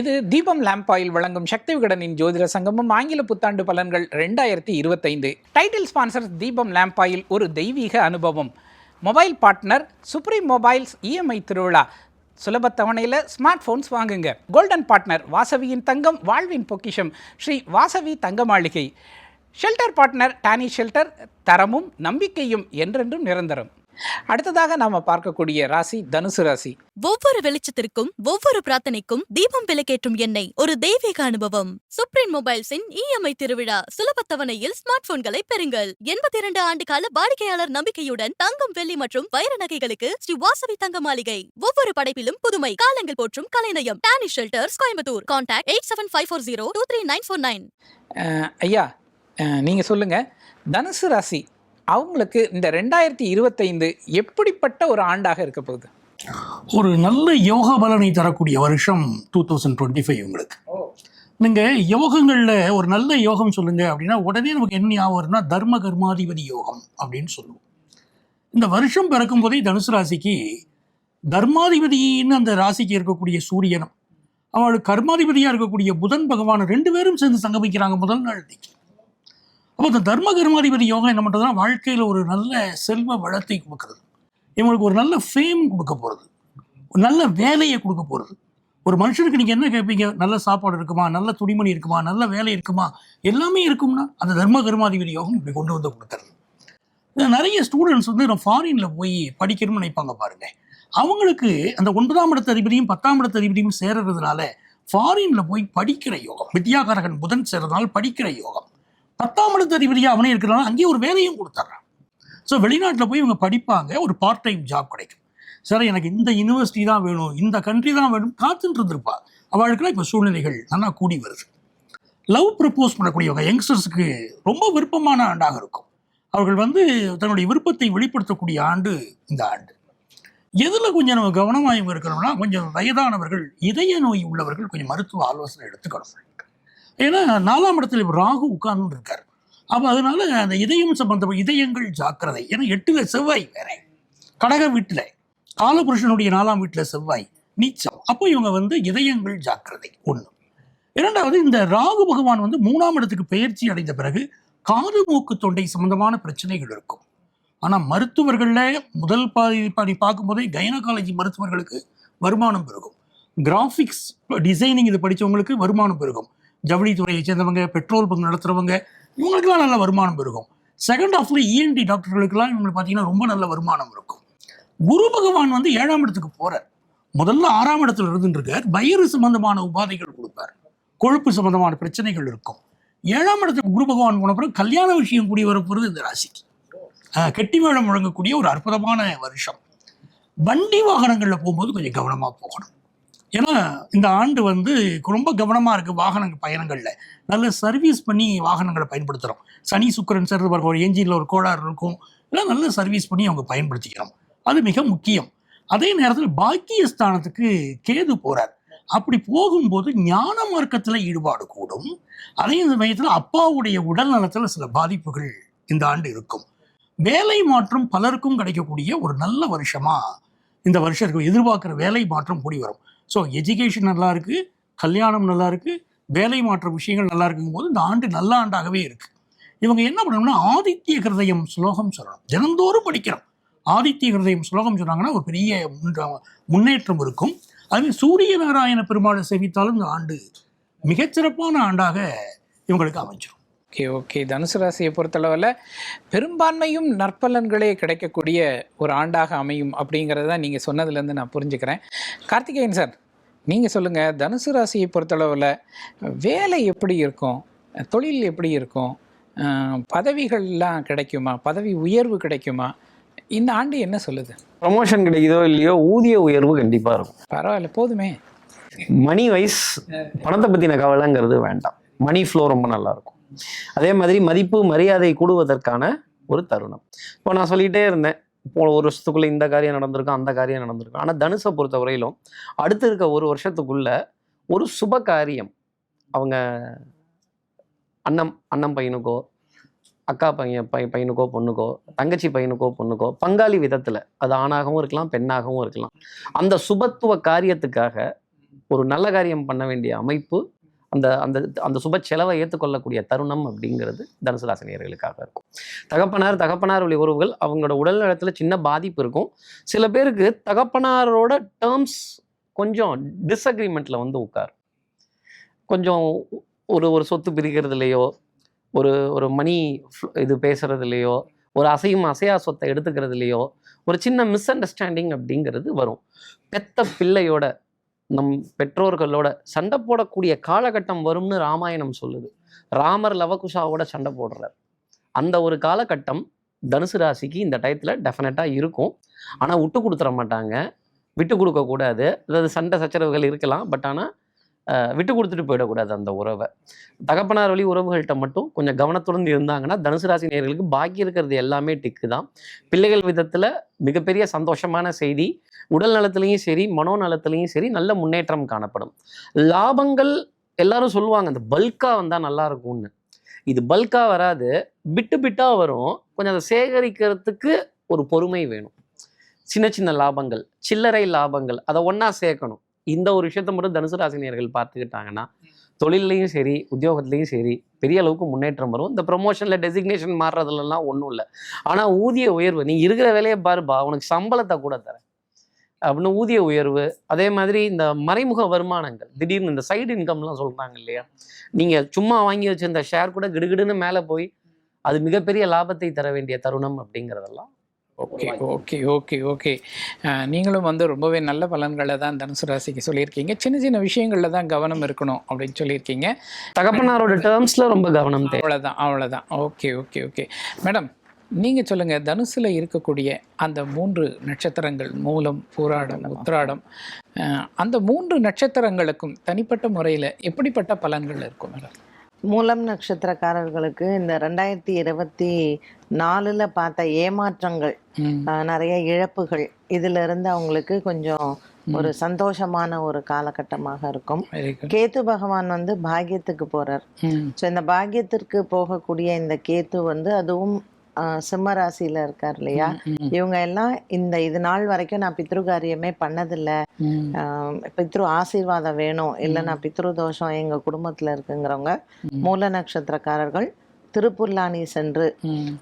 இது தீபம் lamp oil வழங்கும் சக்தி விகடனின் ஜோதிட சங்கமும் ஆங்கில புத்தாண்டு பலன்கள் ரெண்டாயிரத்தி இருபத்தைந்து. Title sponsor Deepam lamp oil ஒரு தெய்வீக அனுபவம். Mobile partner supreme mobiles EMI திருவிழா. சுலப தவணையில் ஸ்மார்ட் ஃபோன்ஸ் வாங்குங்க. கோல்டன் பார்ட்னர் வாசவியின் தங்கம் வாழ்வின் பொக்கிஷம். ஸ்ரீ வாசவி தங்க மாளிகை ஷெல்டர் பார்ட்னர் டானி ஷெல்டர் தரமும் நம்பிக்கையும் என்றென்றும் நிரந்தரம். அடுத்ததாக நாம் பார்க்கக்கூடிய ராசி தனுசு ராசி. ஒவ்வொரு வெளிச்சத்திற்கும் ஒவ்வொரு பிரார்த்தனைக்கும் தீபம் விளக்கேற்றும் எண்ணெய் ஒரு தெய்வீக அனுபவம். சுப்ரீம் மொபைல்ஸின் இஎம்ஐ திருவிழா சுலப தவணையில் ஸ்மார்ட் போன்களை பெறுங்கள். எண்பத்தி இரண்டு ஆண்டு கால வாடிக்கையாளர் நம்பிக்கையுடன் தங்கம் வெள்ளி மற்றும் வைர நகைகளுக்கு ஸ்ரீ வாசவி தங்க மாளிகை. ஒவ்வொரு படைப்பிலும் புதுமை காலங்கள் போற்றும் கலைநயம். Danny shelters Coimbatore. Contact eight seven five four zero two three nine four nine ஐயா நீங்கள் சொல்லுங்கள் தனுசு ராசி அவங்களுக்கு இந்த ரெண்டாயிரத்தி இருபத்தைந்து எப்படிப்பட்ட ஒரு ஆண்டாக இருக்க போகுது? ஒரு நல்ல யோகா பலனை தரக்கூடிய வருஷம் டூ தௌசண்ட் டுவெண்ட்டி ஃபைவ் உங்களுக்கு நீங்கள் யோகங்களில் ஒரு நல்ல யோகம் சொல்லுங்க அப்படின்னா உடனே நமக்கு என்ன வரும்னா தர்ம கர்மாதிபதி யோகம் அப்படின்னு சொல்லுவோம். இந்த வருஷம் பிறக்கும் போதே தனுசு ராசிக்கு தர்மாதிபதின்னு அந்த ராசிக்கு இருக்கக்கூடிய சூரியனும் அவளுக்கு கர்மாதிபதியாக இருக்கக்கூடிய புதன் பகவான் ரெண்டு பேரும் சேர்ந்து சங்கமிக்கிறாங்க முதல் நாள் இன்னைக்கு அப்போ இந்த தர்ம கர்மாதிபதி யோகம் என்ன பண்ணுறதுன்னா வாழ்க்கையில் ஒரு நல்ல செல்வ வளத்தை கொடுக்குறது. இவங்களுக்கு ஒரு நல்ல ஃபேம் கொடுக்க போகிறது ஒரு நல்ல வேலையை கொடுக்க போகிறது ஒரு மனுஷனுக்கு நீங்கள் என்ன கேட்பீங்க நல்ல சாப்பாடு இருக்குமா? நல்ல துணிமணி இருக்குமா? நல்ல வேலை இருக்குமா? எல்லாமே இருக்கும்னா அந்த தர்ம கர்மாதிபதி யோகம் இப்படி கொண்டு வந்து கொடுத்துறது நிறைய ஸ்டூடெண்ட்ஸ் வந்து நான் ஃபாரினில் போய் படிக்கணும்னு நினைப்பாங்க பாருங்க. அவங்களுக்கு அந்த ஒன்பதாம் இடத்து அதிபதியும் பத்தாம் இடத்து அதிபதியும் சேர்றதுனால ஃபாரினில் போய் படிக்கிற யோகம் வித்யாகாரகன் புதன் சேர்றதுனால படிக்கிற யோகம் பத்தாம் இடத்து அதிபதியாக அவனே இருக்கிறனால அங்கேயே ஒரு வேலையும் கொடுத்துட்றான் ஸோ வெளிநாட்டில் போய் இவங்க படிப்பாங்க. ஒரு பார்ட் டைம் ஜாப் கிடைக்கும். சார் எனக்கு இந்த யூனிவர்சிட்டி தான் வேணும். இந்த கண்ட்ரி தான் வேணும். காத்துட்டு இருந்திருப்பா. அவளுக்குலாம் இப்போ சூழ்நிலைகள் நல்லா கூடி வருது. லவ் ப்ரப்போஸ் பண்ணக்கூடியவங்க யங்ஸ்டர்ஸுக்கு ரொம்ப விருப்பமான ஆண்டாக இருக்கும். அவர்கள் வந்து தன்னுடைய விருப்பத்தை வெளிப்படுத்தக்கூடிய ஆண்டு இந்த ஆண்டு. எதில் கொஞ்சம் நம்ம கவனமாக இருக்கணும்னா கொஞ்சம் வயதானவர்கள் இதய நோய் உள்ளவர்கள் கொஞ்சம் மருத்துவ ஆலோசனை எடுத்துக்கணும். ஏன்னா நாலாம் இடத்துல ராகு உட்கார்ந்து இருக்கார். அப்போ அதனால அந்த இதயம் சம்பந்தப்பட்ட இதயங்கள் ஜாக்கிரதை. ஏன்னா எட்டுல செவ்வாய் வேற. கடக வீட்டில். காலபுருஷனுடைய நாலாம் வீட்டில் செவ்வாய். நீச்சம் அப்போ இவங்க வந்து இதயங்கள் ஜாக்கிரதை. ஒன்று இரண்டாவது இந்த ராகு பகவான் வந்து மூணாம் இடத்துக்கு பெயர்ச்சி அடைந்த பிறகு காது மூக்கு தொண்டை சம்பந்தமான பிரச்சனைகள் இருக்கும். ஆனால் மருத்துவர்களில் முதல் பாதி பாதி பார்க்கும்போதே கைனகாலஜி மருத்துவர்களுக்கு வருமானம் பெருகும். கிராஃபிக்ஸ் டிசைனிங் இது படித்தவங்களுக்கு வருமானம் பெருகும். ஜவுளித்துறையை சேர்ந்தவங்க பெட்ரோல் பங்கு நடத்துகிறவங்க இவங்களுக்கெல்லாம் நல்ல வருமானம் இருக்கும். செகண்ட் ஆஃப்ல இஎன்டி டாக்டர்களுக்கெல்லாம் இவங்களுக்கு பார்த்தீங்கன்னா ரொம்ப நல்ல வருமானம் இருக்கும். குரு பகவான் வந்து ஏழாம் இடத்துக்கு போகிறார் முதல்ல ஆறாம் இடத்துல இருந்துருக்கார். வயிறு சம்பந்தமான உபாதைகள் கொடுப்பார். கொழுப்பு சம்பந்தமான பிரச்சனைகள் இருக்கும். ஏழாம் இடத்துக்கு குரு பகவான் போன பிறகு கல்யாண விஷயம் கூடி வரப்போகிறது இந்த ராசிக்கு. கெட்டி மேளம் முழங்கக்கூடிய ஒரு அற்புதமான வருஷம். வண்டி வாகனங்களில் போகும்போது கொஞ்சம் கவனமாக போகணும். ஏன்னா இந்த ஆண்டு வந்து ரொம்ப கவனமாக இருக்குது வாகன பயணங்களில். நல்ல சர்வீஸ் பண்ணி வாகனங்களை பயன்படுத்துகிறோம் சனி சுக்கிரன் சேர்ந்து பாருங்க ஒரு என்ஜினில் ஒரு கோளாறு இருக்கும். எல்லாம் நல்ல சர்வீஸ் பண்ணி அவங்க பயன்படுத்திக்கிறோம். அது மிக முக்கியம். அதே நேரத்தில் பாக்கிய ஸ்தானத்துக்கு கேது போகிறார் அப்படி போகும்போது ஞான மார்க்கத்தில் ஈடுபாடு கூடும். அதே சமயத்தில் அப்பாவுடைய உடல் நலத்தில் சில பாதிப்புகள் இந்த ஆண்டு இருக்கும். வேலை மாற்றம் பலருக்கும் கிடைக்கக்கூடிய ஒரு நல்ல வருஷமா இந்த வருஷம் இருக்கும். எதிர்பார்க்குற வேலை மாற்றம் கூடி வரும். ஸோ எஜுகேஷன் நல்லா இருக்குது கல்யாணம் நல்லா இருக்குது வேலை மாற்ற விஷயங்கள் நல்லா இருக்குங்கும் போது இந்த ஆண்டு நல்ல ஆண்டாகவே இருக்குது இவங்க என்ன பண்ணணும்னா ஆதித்ய கிருதயம் ஸ்லோகம் சொல்லணும். தினந்தோறும் படிக்கிறோம். ஆதித்ய கிருதயம் ஸ்லோகம் சொன்னாங்கன்னா ஒரு பெரிய முன்ற- முன்னேற்றம் இருக்கும். அது சூரிய நாராயண பெருமாளை சேவித்தாலும் இந்த ஆண்டு மிகச்சிறப்பான ஆண்டாக இவங்களுக்கு அமைஞ்சிடும் ஓகே ஓகே. தனுசு ராசியை பொறுத்தளவில் பெரும்பான்மையும் நற்பலன்களே கிடைக்கக்கூடிய ஒரு ஆண்டாக அமையும் அப்படிங்கிறத தான் நீங்கள் சொன்னதுலேருந்து நான் புரிஞ்சுக்கிறேன். கார்த்திகேயன் சார் நீங்கள் சொல்லுங்கள் தனுசு ராசியை பொறுத்தளவில் வேலை எப்படி இருக்கும்? தொழில் எப்படி இருக்கும்? பதவிகள்லாம் கிடைக்குமா? பதவி உயர்வு கிடைக்குமா? இந்த ஆண்டு என்ன சொல்லுது? ப்ரமோஷன் கிடைக்குதோ இல்லையோ ஊதிய உயர்வு கண்டிப்பா இருக்கும். பரவாயில்ல போதுமே. மணி வைஸ் பணத்தை பத்தின கவலைங்கிறது வேண்டாம். மணி ஃப்ளோ ரொம்ப நல்லா இருக்கும். அதே மாதிரி மதிப்பு மரியாதை கூடுவதற்கான ஒரு தருணம். இப்போ நான் சொல்லிட்டே இருந்தேன். இப்போ ஒரு வருஷத்துக்குள்ள இந்த காரியம் நடந்திருக்கும் அந்த காரியம் நடந்திருக்கும் ஆனால் தனுஷை பொறுத்த வரையிலும் அடுத்து இருக்க ஒரு வருஷத்துக்குள்ள ஒரு சுப காரியம் அவங்க அண்ணம் அண்ணன் பையனுக்கோ அக்கா பையன் பை பையனுக்கோ பொண்ணுக்கோ தங்கச்சி பையனுக்கோ பொண்ணுக்கோ பங்காளி விதத்தில் அது ஆணாகவும் இருக்கலாம் பெண்ணாகவும் இருக்கலாம். அந்த சுபத்துவ காரியத்துக்காக ஒரு நல்ல காரியம் பண்ண வேண்டிய அமைப்பு அந்த அந்த அந்த சுப செலவை ஏற்றுக்கொள்ளக்கூடிய தருணம் அப்படிங்கிறது தனுசு ராசினியர்களுக்காக இருக்கும். தகப்பனார் தகப்பனார் வழி உறவுகள் அவங்களோட உடல் நலத்தில் சின்ன பாதிப்பு இருக்கும். சில பேருக்கு தகப்பனாரோட டேர்ம்ஸ் கொஞ்சம் டிஸ்அக்ரிமெண்ட்டில் வந்து உட்கார். கொஞ்சம் ஒரு ஒரு சொத்து பிரிக்கிறதுலையோ ஒரு ஒரு மணி இது பேசுகிறதுலையோ ஒரு அசையும் அசையா சொத்தை எடுத்துக்கிறதுலையோ ஒரு சின்ன மிஸ் அண்டர்ஸ்டாண்டிங் அப்படிங்கிறது வரும். பெத்த பிள்ளையோட நம் பெற்றோர்களோட சண்டை போடக்கூடிய காலகட்டம் வரும்னு ராமாயணம் சொல்லுது. ராமர் லவகுஷாவோட சண்டை போடுறார். அந்த ஒரு காலகட்டம் தனுசு ராசிக்கு இந்த டயத்தில் டெஃபினட்டாக இருக்கும். ஆனால் விட்டு கொடுத்துட மாட்டாங்க. விட்டு கொடுக்கக்கூடாது அதாவது சண்டை சச்சரவுகள் இருக்கலாம். பட் ஆனால் விட்டு கொடுத்துட்டு போயிடக்கூடாது அந்த உறவை. தகப்பனார் வழி உறவுகள்கிட்ட மட்டும் கொஞ்சம் கவனத்துடன் இருந்தாங்கன்னா தனுசு ராசி நேர்களுக்கு பாக்கி இருக்கிறது எல்லாமே டிக்கு தான். பிள்ளைகள் விதத்தில் மிகப்பெரிய சந்தோஷமான செய்தி. உடல் நலத்திலையும் சரி மனோநலத்திலையும் சரி நல்ல முன்னேற்றம் காணப்படும். லாபங்கள் எல்லாரும் சொல்லுவாங்க அந்த பல்காக வந்தால் நல்லா இருக்கும்னு. இது பல்காக வராது. பிட்டு பிட்டாக வரும். கொஞ்சம் அதை சேகரிக்கிறதுக்கு ஒரு பொறுமை வேணும். சின்ன சின்ன லாபங்கள் சில்லறை லாபங்கள் அதை ஒன்றா சேர்க்கணும். இந்த ஒரு விஷயத்த மட்டும் தனுசு ராசினியர்கள் பார்த்துக்கிட்டாங்கன்னா தொழில்லையும் சரி உத்தியோகத்துலேயும் சரி பெரிய அளவுக்கு முன்னேற்றம் வரும். இந்த ப்ரொமோஷனில் டெசிக்னேஷன் மாறுறதுலலாம் ஒன்றும் இல்லை. ஆனால் ஊதிய உயர்வு நீ இருக்கிற வேலையை பாருப்பா உனக்கு சம்பளத்தை கூட தரேன். அப்படின்னு ஊதிய உயர்வு அதே மாதிரி இந்த மறைமுக வருமானங்கள் திடீர்னு இந்த சைடு இன்கம்லாம் சொல்கிறாங்க இல்லையா? நீங்கள் சும்மா வாங்கி வச்சிருந்த ஷேர் கூட கிடுகிடுன்னு மேலே போய் அது மிகப்பெரிய லாபத்தை தர வேண்டிய தருணம் அப்படிங்கிறதெல்லாம் ஓகே ஓகே ஓகே ஓகே. நீங்களும் வந்து ரொம்பவே நல்ல பலன்களை தான் தனுசு ராசிக்கு சொல்லியிருக்கீங்க. சின்ன சின்ன விஷயங்களில் தான் கவனம் இருக்கணும் அப்படின்னு சொல்லியிருக்கீங்க. தகப்பனாரோட டேர்ம்ஸில் ரொம்ப கவனம் தேவை. அவ்வளோதான் அவ்வளோதான் ஓகே ஓகே ஓகே. மேடம் நீங்கள் சொல்லுங்கள் தனுசில் இருக்கக்கூடிய அந்த மூன்று நட்சத்திரங்கள் மூலம் பூராடம் உத்திராடம் அஹ், அந்த மூன்று நட்சத்திரங்களுக்கும் தனிப்பட்ட முறையில் எப்படிப்பட்ட பலன்கள் இருக்கும் மேடம்? மூலம் நட்சத்திரக்காரர்களுக்கு இந்த ரெண்டாயிரத்தி இருபத்தி நாலுல பார்த்த ஏமாற்றங்கள் நிறைய இழப்புகள் இதுல இருந்து அவங்களுக்கு கொஞ்சம் ஒரு சந்தோஷமான ஒரு காலகட்டமாக இருக்கும். கேத்து பகவான் வந்து பாக்கியத்துக்கு போறார். ஸோ இந்த பாக்கியத்திற்கு போகக்கூடிய இந்த கேத்து வந்து அதுவும் சிம்ம ராசியில இருக்கார் இல்லையா? இவங்க எல்லாம் இந்த இது நாள் வரைக்கும் நான் பித்ருகாரியமே பண்ணதில்ல. ம், ஆஹ், பித்ரு ஆசீர்வாதம் வேணும். இல்லை நான் பித்ரு தோஷம் எங்க குடும்பத்துல இருக்குங்கிறவங்க மூல நட்சத்திரக்காரர்கள் திருப்புல்லானி சென்று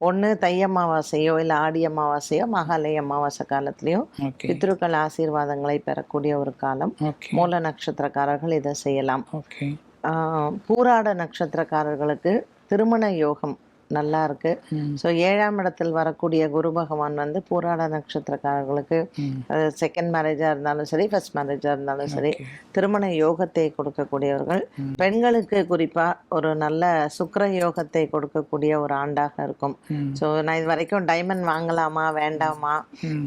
ஒன்று தை அமாவாசையோ இல்லை ஆடி அமாவாசையோ மகாலய அமாவாசை காலத்துலேயும் பித்ருக்கள் ஆசீர்வாதங்களை பெறக்கூடிய ஒரு காலம் மூல நட்சத்திரக்காரர்கள் இதை செய்யலாம். பூராட நட்சத்திரக்காரர்களுக்கு திருமண யோகம் நல்லா இருக்கு ஸோ ஏழாம் இடத்தில் வரக்கூடிய குரு பகவான் வந்து பூராட நட்சத்திரக்காரர்களுக்கு செகண்ட் மேரேஜாக இருந்தாலும் சரி ஃபர்ஸ்ட் மேரேஜாக இருந்தாலும் சரி. திருமண யோகத்தை கொடுக்கக்கூடியவர்கள். பெண்களுக்கு குறிப்பாக ஒரு நல்ல சுக்கிர யோகத்தை கொடுக்கக்கூடிய ஒரு ஆண்டாக இருக்கும். ஸோ நான் இது வரைக்கும் டைமண்ட் வாங்கலாமா வேண்டாமா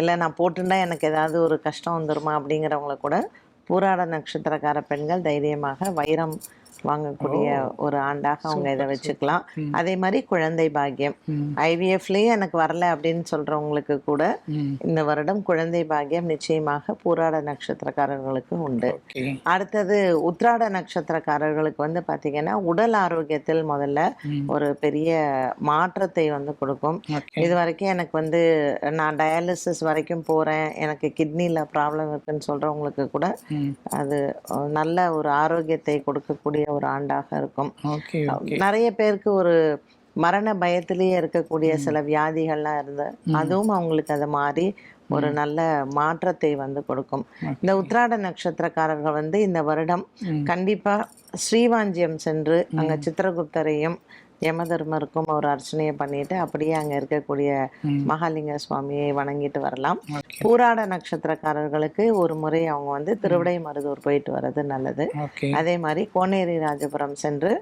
இல்லை நான் போட்டுட்டா எனக்கு ஏதாவது ஒரு கஷ்டம் வந்துருமா அப்படிங்கிறவங்கள கூட பூராட நட்சத்திரக்கார பெண்கள் தைரியமாக வைரம் வாங்கக்கூடிய ஒரு ஆண்டாக அவங்க இதை வச்சுக்கலாம். அதே மாதிரி குழந்தை பாக்கியம். ஐவிஎஃப்லேயே எனக்கு வரல அப்படின்னு சொல்றவங்களுக்கு கூட இந்த வருடம் குழந்தை பாக்கியம் நிச்சயமாக பூராட நட்சத்திரக்காரர்களுக்கு உண்டு. அடுத்தது உத்ராட நட்சத்திரக்காரர்களுக்கு வந்து பார்த்தீங்கன்னா உடல் ஆரோக்கியத்தில் முதல்ல ஒரு பெரிய மாற்றத்தை வந்து கொடுக்கும். இது வரைக்கும் எனக்கு வந்து நான் டயாலிசிஸ் வரைக்கும் போகிறேன் எனக்கு கிட்னியில் ப்ராப்ளம் இருக்குன்னு சொல்கிறவங்களுக்கு கூட அது நல்ல ஒரு ஆரோக்கியத்தை கொடுக்கக்கூடிய ஒரு ஆண்டாக இருக்கும். நிறைய பேருக்கு ஒரு மரண பயத்திலேயே இருக்கக்கூடிய சில வியாதிகள்லாம் இருந்து அதுவும் அவங்களுக்கு அதை மாறி ஒரு நல்ல மாற்றத்தை வந்து கொடுக்கும். இந்த உத்ராட நட்சத்திரக்காரர்கள் வந்து இந்த வருடம். கண்டிப்பா ஸ்ரீவாஞ்சியம் சென்று அங்க சித்திரகுப்தரையும் யமதர்மருக்கும் ஒரு அர்ச்சனையை பண்ணிட்டு அப்படியே அங்க இருக்கக்கூடிய. மகாலிங்க சுவாமியை வணங்கிட்டு வரலாம். பூராட நட்சத்திரக்காரர்களுக்கு ஒரு முறை அவங்க வந்து திருவிடை மருதூர் போயிட்டு வர்றது நல்லது. அதே மாதிரி கோனேரி ராஜபுரம் சென்று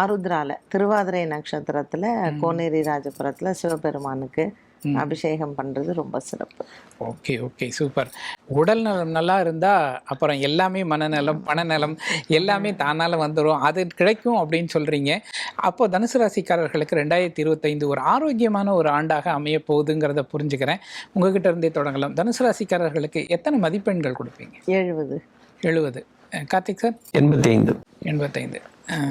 ஆருத்ரால திருவாதிரை நட்சத்திரத்துல கோனேரி ராஜபுரத்துல சிவபெருமானுக்கு. அபிஷேகம் பண்றது ரொம்ப சிறப்பு. Okay okay super. உடல் நலம் நல்லா இருந்தால் அப்புறம் எல்லாமே மனநலம் பணநலம் எல்லாமே தானால வந்துடும் அது கிடைக்கும் அப்படின்னு சொல்கிறீங்க அப்போ தனுசு ராசிக்காரர்களுக்கு ரெண்டாயிரத்தி இருபத்தைந்து ஒரு ஆரோக்கியமான ஒரு ஆண்டாக அமைய போகுதுங்கிறத புரிஞ்சுக்கிறேன். உங்ககிட்ட இருந்தே தொடங்கலாம். தனுசு ராசிக்காரர்களுக்கு எத்தனை மதிப்பெண்கள் கொடுப்பீங்க? எழுபது எழுபது கார்த்திக் சார்? எண்பத்தி ஐந்து எண்பத்தைந்து.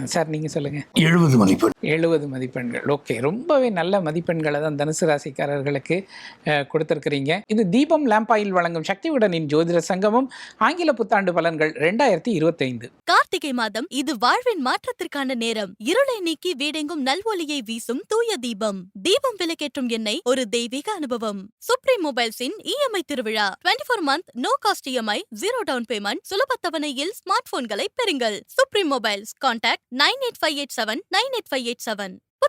சார் நீங்கள் சொல்லுங்கள் எழுபது மதிப்பெண். எழுபது மதிப்பெண்கள். ஓகே ரொம்பவே நல்ல மதிப்பெண்களை தான் தனுசு ராசிக்காரர்களுக்கு அஹ், கொடுத்திருக்கிறீங்க. இது தீபம் லேம்பாயில் வழங்கும் சக்தி விடனின் ஜோதிட சங்கமம் ஆங்கில புத்தாண்டு பலன்கள் ரெண்டாயிரத்தி இருபத்தைந்து. கார்த்திகை மாதம் இது வாழ்வின் மாற்றத்திற்கான நேரம். இருளை நீக்கி வீடெங்கும் நல்வொலியை வீசும் தூய தீபம். தீபம் விலக்கேற்றும் எண்ணெய் ஒரு தெய்வீக அனுபவம். சுப்ரீம் மொபைல்ஸின் இஎம்ஐ திருவிழா. Twenty four month no cost EMI zero down payment சுலபத்தவணையில் smart போன்களை பெறுங்கள். Supreme mobiles contact nine eight five eight seven nine eight five eight seven